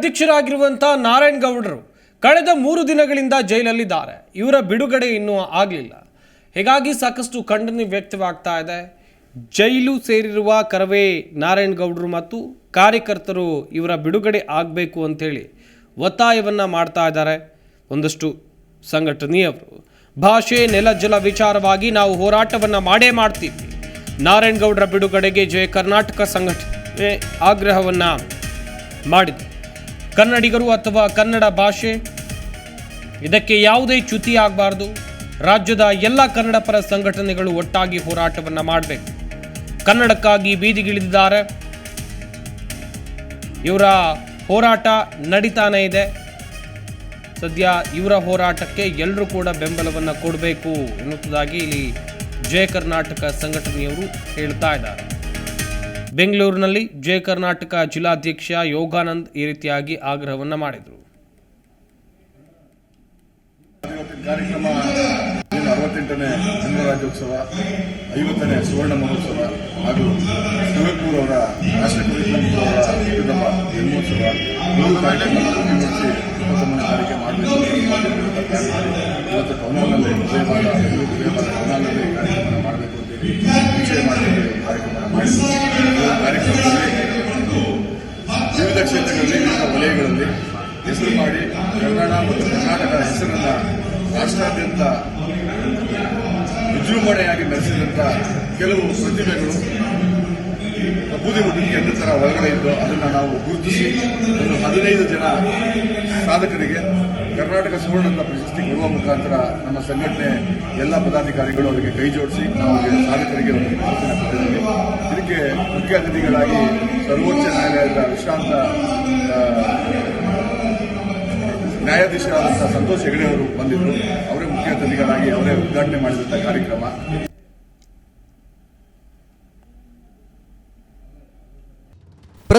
ಅಧ್ಯಕ್ಷರಾಗಿರುವಂತಹ ನಾರಾಯಣ್ ಗೌಡರು ಕಳೆದ ಮೂರು ದಿನಗಳಿಂದ ಜೈಲಲ್ಲಿದ್ದಾರೆ. ಇವರ ಬಿಡುಗಡೆ ಇನ್ನೂ ಆಗಲಿಲ್ಲ. ಹೀಗಾಗಿ ಸಾಕಷ್ಟು ಖಂಡನೆ ವ್ಯಕ್ತವಾಗ್ತಾ ಇದೆ. ಜೈಲು ಸೇರಿರುವ ಕರವೇ ನಾರಾಯಣ್ ಗೌಡರು ಮತ್ತು ಕಾರ್ಯಕರ್ತರು ಇವರ ಬಿಡುಗಡೆ ಆಗಬೇಕು ಅಂಥೇಳಿ ಒತ್ತಾಯವನ್ನು ಮಾಡ್ತಾ ಇದ್ದಾರೆ. ಒಂದಷ್ಟು ಸಂಘಟನೆಯವರು. ಭಾಷೆ, ನೆಲ, ಜಲ ವಿಚಾರವಾಗಿ ನಾವು ಹೋರಾಟವನ್ನು ಮಾಡೇ ಮಾಡ್ತೀವಿ. ನಾರಾಯಣ್ ಗೌಡರ ಬಿಡುಗಡೆಗೆ ಜಯ ಕರ್ನಾಟಕ ಸಂಘಟನೆ ಆಗ್ರಹವನ್ನು ಮಾಡಿದೆ. ಕನ್ನಡಿಗರು ಅಥವಾ ಕನ್ನಡ ಭಾಷೆ, ಇದಕ್ಕೆ ಯಾವುದೇ ಚ್ಯುತಿ ಆಗಬಾರ್ದು. ರಾಜ್ಯದ ಎಲ್ಲ ಕನ್ನಡ ಪರ ಸಂಘಟನೆಗಳು ಒಟ್ಟಾಗಿ ಹೋರಾಟವನ್ನು ಮಾಡಬೇಕು. ಕನ್ನಡಕ್ಕಾಗಿ ಬೀದಿಗಿಳಿದಿದ್ದಾರೆ. ಇವರ ಹೋರಾಟ ನಡೀತಾನೆ ಇದೆ. ಸದ್ಯ ಇವರ ಹೋರಾಟಕ್ಕೆ ಎಲ್ಲರೂ ಕೂಡ ಬೆಂಬಲವನ್ನು ಕೊಡಬೇಕು ಎನ್ನುವುದಾಗಿ ಇಲ್ಲಿ ಜಯ ಕರ್ನಾಟಕ ಸಂಘಟನೆಯವರು ಹೇಳ್ತಾ ಇದ್ದಾರೆ. ಬೆಂಗಳೂರಿನಲ್ಲಿ ಜಯ ಕರ್ನಾಟಕ ಜಿಲ್ಲಾಧ್ಯಕ್ಷ ಯೋಗಾನಂದ್ ಈ ರೀತಿಯಾಗಿ ಆಗ್ರಹವನ್ನು ಮಾಡಿದರು. ಕಾರ್ಯಕ್ರಮ ಅರವತ್ತೆಂಟನೇ ಗಣರಾಜ್ಯೋತ್ಸವ ಐವತ್ತನೇ ಸುವರ್ಣ ಮಹೋತ್ಸವ ಹಾಗೂ ಕುವೆಂಪು ಅವರ ಹುಟ್ಟಿದಬ್ಬ ಜನ್ಮೋತ್ಸವ ಮೂರು ಕಾರ್ಯಕ್ರಮಗಳನ್ನು ಪೂರ್ಣಗೊಳಿಸಿ ಇಪ್ಪತ್ತೊಂಬತ್ತನೇ ತಾರೀಕೆ ಮಾಡಬೇಕು ಇವತ್ತು ಟೌನಲ್ಲಿ ಕಾರ್ಯಕ್ರಮ ಮಾಡಬೇಕು ಅಂತೇಳಿ ನಿಶ್ಚಯ ಮಾಡಿಕೊಂಡು ಕ್ಷೇತ್ರಗಳಲ್ಲಿ ನಮ್ಮ ವಲಯಗಳಲ್ಲಿ ಹೆಸರು ಮಾಡಿ ತೆಲಂಗಾಣ ಮತ್ತು ಕರ್ನಾಟಕ ಹೆಸರನ್ನ ರಾಷ್ಟ್ರಾದ್ಯಂತ ವಿಜೃಂಭಣೆಯಾಗಿ ನಡೆಸಿದಂಥ ಕೆಲವು ಪ್ರತಿಭೆಗಳು ಬೂದಿ ಹುಡುಗಿ ಎಂದ ಥರ ಒಳಗಡೆ ಇದ್ದು ಅದನ್ನು ನಾವು ಗುರುತಿಸಿ ಒಂದು ಹದಿನೈದು ಜನ ಸಾಧಕರಿಗೆ ಕರ್ನಾಟಕ ಸುವರ್ಣ ಪ್ರಶಸ್ತಿ ಕೊಡುವ ಮುಖಾಂತರ ನಮ್ಮ ಸಂಘಟನೆ ಎಲ್ಲ ಪದಾಧಿಕಾರಿಗಳು ಅವರಿಗೆ ಕೈ ಜೋಡಿಸಿ ನಾವು ಸಾಧಕರಿಗೆ ಒಂದು ಇದಕ್ಕೆ ಮುಖ್ಯ ಅತಿಥಿಗಳಾಗಿ ಸರ್ವೋಚ್ಚ ನ್ಯಾಯಾಲಯದ ವಿಶ್ರಾಂತ ನ್ಯಾಯಾಧೀಶರಾದಂಥ ಸಂತೋಷ್ ಹೆಗಡೆ ಅವರು ಬಂದಿದ್ದರು. ಅವರೇ ಮುಖ್ಯ ಅತಿಥಿಗಳಾಗಿ ಅವರೇ ಉದ್ಘಾಟನೆ ಮಾಡಿದಂಥ ಕಾರ್ಯಕ್ರಮ.